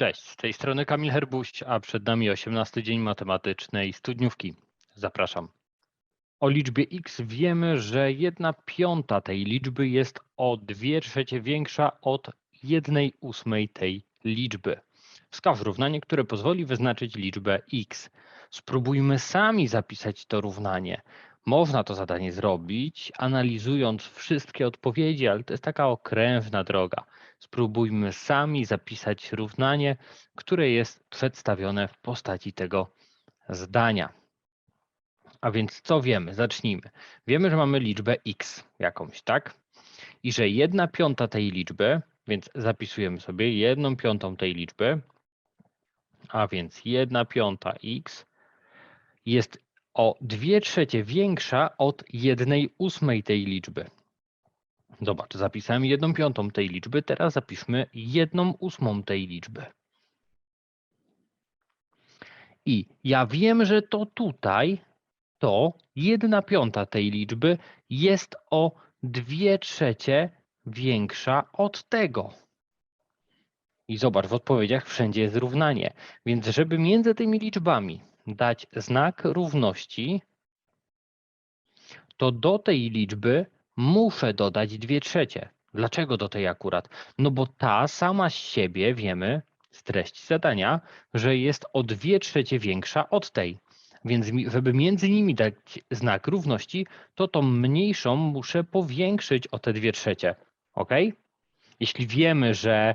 Cześć, z tej strony Kamil Herbuść, a przed nami 18 dzień matematycznej studniówki. Zapraszam. O liczbie x wiemy, że 1 piąta tej liczby jest o 2 trzecie większa od 1 ósmej tej liczby. Wskaż równanie, które pozwoli wyznaczyć liczbę x. Spróbujmy sami zapisać to równanie. Można to zadanie zrobić, analizując wszystkie odpowiedzi, ale to jest taka okrężna droga. Spróbujmy sami zapisać równanie, które jest przedstawione w postaci tego zdania. A więc co wiemy? Zacznijmy. Wiemy, że mamy liczbę x jakąś, tak? I że jedna piąta tej liczby, więc zapisujemy sobie jedną piątą tej liczby, a więc jedna piąta x jest o 2 trzecie większa od 1 ósmej tej liczby. Zobacz, zapisałem 1 piątą tej liczby, teraz zapiszmy 1 ósmą tej liczby. I ja wiem, że to tutaj, to 1 piąta tej liczby jest o 2 trzecie większa od tego. I zobacz, w odpowiedziach wszędzie jest równanie. Więc żeby między tymi liczbami dać znak równości, to do tej liczby muszę dodać 2 trzecie. Dlaczego do tej akurat? No bo ta sama z siebie wiemy z treści zadania, że jest o 2 trzecie większa od tej. Więc żeby między nimi dać znak równości, to tą mniejszą muszę powiększyć o te 2 trzecie. Ok? Jeśli wiemy, że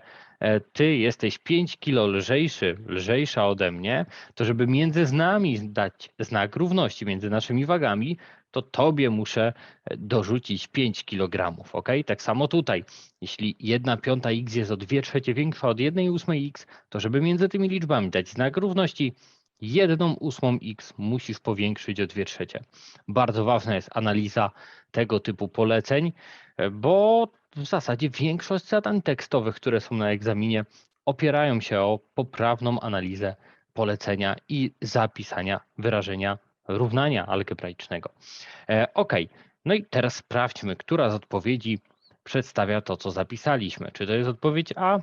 ty jesteś 5 kilo lżejszy, lżejsza ode mnie, to żeby między nami dać znak równości, między naszymi wagami, to tobie muszę e, dorzucić 5 kg, ok? Tak samo tutaj. Jeśli 1 piąta x jest o 2 trzecie większa od 1 ósmej x, to żeby między tymi liczbami dać znak równości, 1 ósmą x musisz powiększyć o 2 trzecie. Bardzo ważna jest analiza tego typu poleceń, e, bo w zasadzie większość zadań tekstowych, które są na egzaminie, opierają się o poprawną analizę polecenia i zapisania wyrażenia równania algebraicznego. E, ok, no i teraz sprawdźmy, która z odpowiedzi przedstawia to, co zapisaliśmy. Czy to jest odpowiedź A?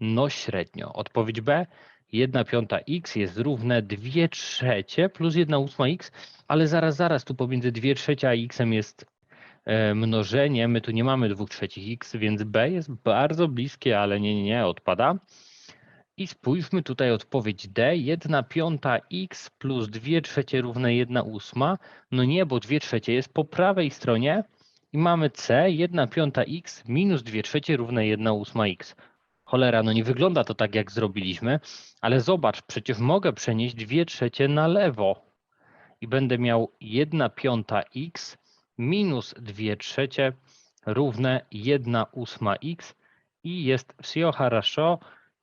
No średnio. Odpowiedź B? 1 piąta x jest równe 2 trzecie plus 1 ósma x, ale zaraz, zaraz, tu pomiędzy 2 trzecie a x jest mnożenie, my tu nie mamy 2 trzecich x, więc b jest bardzo bliskie, ale nie, nie, nie, odpada. I spójrzmy tutaj odpowiedź D, 1 piąta x plus 2 trzecie równe 1 ósma. No nie, bo 2 trzecie jest po prawej stronie i mamy C, 1 piąta x minus 2 trzecie równe 1 ósma x. Cholera, no nie wygląda to tak, jak zrobiliśmy, ale zobacz, przecież mogę przenieść 2 trzecie na lewo i będę miał 1 piąta x minus 2 trzecie równe 1 ósma x i jest все хорошо,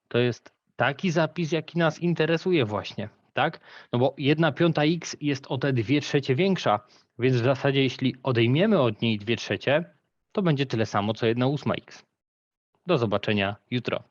to jest taki zapis, jaki nas interesuje właśnie, tak? No bo 1 piąta x jest o te 2 trzecie większa, więc w zasadzie jeśli odejmiemy od niej 2 trzecie, to będzie tyle samo co 1 ósma x. Do zobaczenia jutro.